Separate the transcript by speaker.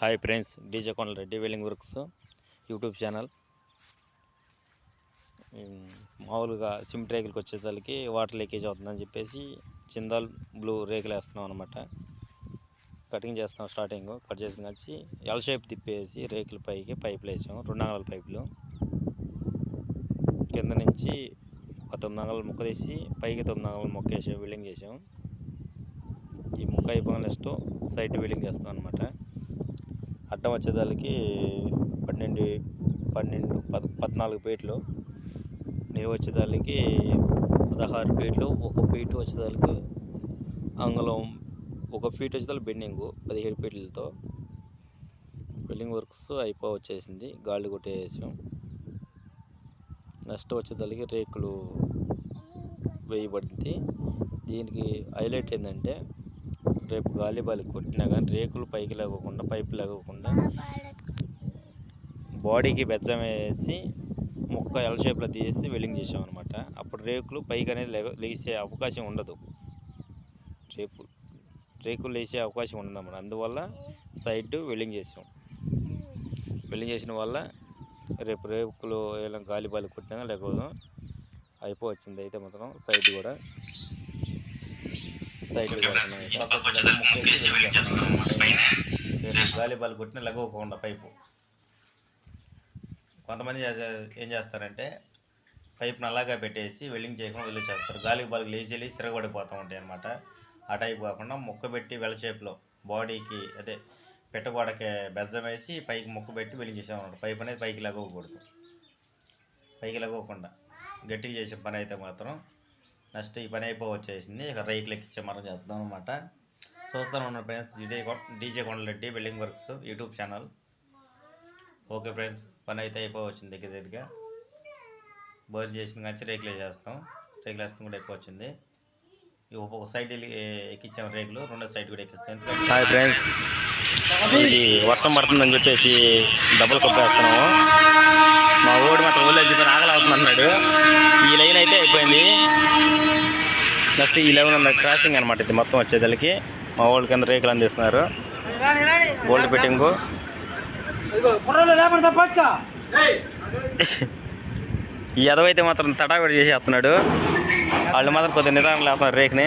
Speaker 1: Hi friends DJ Kondala Reddy welding works YouTube channel. మామూలుగా cement రేకులకి వచ్చేసరికి water leakage అవుతుందని చెప్పేసి చిందాల్ బ్లూ రేకులు వేస్తున్నాం అనమాట కటింగ్ చేస్తాం స్టార్టింగ్ కట్ చేసిన వచ్చి ఎల్ షేప్ తిప్పేసి రేకుల పైకి పైపులు వేసాము రెండు అంగళాల పైపులు. కింద నుంచి ఒక తొమ్మిది అంగళాలు ముక్క తీసి పైకి తొమ్మిది అంగళాలు మొక్క వేసాం వెల్డింగ్ చేసాము ఈ ముక్క అయిపోయిన నెక్స్ట్ సైడ్ వెల్డింగ్ చేస్తాం అనమాట అడ్డం వచ్చేదానికి పన్నెండు పన్నెండు పద్ పద్నాలుగు ఫీట్లు నీరు వచ్చేదానికి పదహారు ఫీట్లు ఒక ఫీట్ వచ్చేదానికి అంగళం ఒక ఫీట్ వచ్చేదానికి బెండింగ్ పదిహేడు ఫీట్లతో బిల్డింగ్ వర్క్స్ అయిపో వచ్చేసింది గాలి కొట్టేసాం. నెక్స్ట్ వచ్చేదానికి రేకులు వేయబడింది. దీనికి హైలైట్ ఏంటంటే రేపు గాలి బాలి కొట్టినా కానీ రేకులు పైకి లాగకుండా పైపు లాగకుండా బాడీకి బెజ్జం వేసి మొక్క ఎల్ షేప్లో తీసి వెల్డింగ్ చేసాం అనమాట అప్పుడు రేకులు పైకి అనేది లేచే అవకాశం ఉండదు. రేపు రేకులు లేచే అవకాశం ఉండదు అన్నమాట. అందువల్ల సైడ్ వెల్డింగ్ చేసాం వెల్డింగ్ చేసిన వల్ల రేపు రేకులు ఏమైనా గాలి బాలి కొట్టినా లేకపోతే అయిపోవచ్చింది. అయితే మాత్రం సైడ్ కూడా సైడ్ గాలి బాల్ కొట్టిన లగవకుండా పైపు. కొంతమంది ఏం చేస్తారంటే పైప్ని అలాగా పెట్టేసి వెల్డింగ్ చేయకుండా వెళ్ళి చేస్తారు గాలి బాల్కి లేచి లేచి తిరగబడిపోతూ ఉంటాయి అనమాట ఆ టైప్ కాకుండా మొక్క పెట్టి వెల షేప్లో బాడీకి అదే పెట్టగోడకి బెజ్జం వేసి పైకి మొక్క పెట్టి వెల్డింగ్ చేసామన్నమాట పైప్ అనేది పైకి లగవకూడదు పైకి లగవకుండా గట్టిగా చేసే పని అయితే మాత్రం నెక్స్ట్ ఈ పని అయిపో వచ్చేసింది. ఇక రైకులు ఎక్కించే మనం చేద్దాం అనమాట చూస్తాను ఉన్న ఫ్రెండ్స్ ఇదే DJ Kondala Reddy building works YouTube channel okay friends పని అయితే అయిపోవచ్చింది దగ్గర దగ్గరగా. బోర్ చేసిన కానీ రేకులు వేసేస్తాం రేకులు వేస్తాం కూడా ఎక్కువ వచ్చింది. ఈ ఒక సైడ్ ఎక్కించాం రేకులు రెండో సైడ్ కూడా ఎక్కిస్తాం. హాయ్ ఫ్రెండ్స్ ఇది వర్షం పడుతుందని చెప్పేసి డబ్బులు కొట్టేస్తున్నాము. నెక్స్ట్ ఈ లెవెన్ ఉన్న క్రాసింగ్ అనమాట ఇది మొత్తం వచ్చేదానికి మా ఊళ్ళ కింద రేకులు అందిస్తున్నారు. గోల్డ్ ఫిట్టింగు ఈ ఎదవైతే మాత్రం తడావిడి చేసేస్తున్నాడు వాళ్ళు మాత్రం కొద్దిగా నిదానం లేస్తున్నారు రేకుని.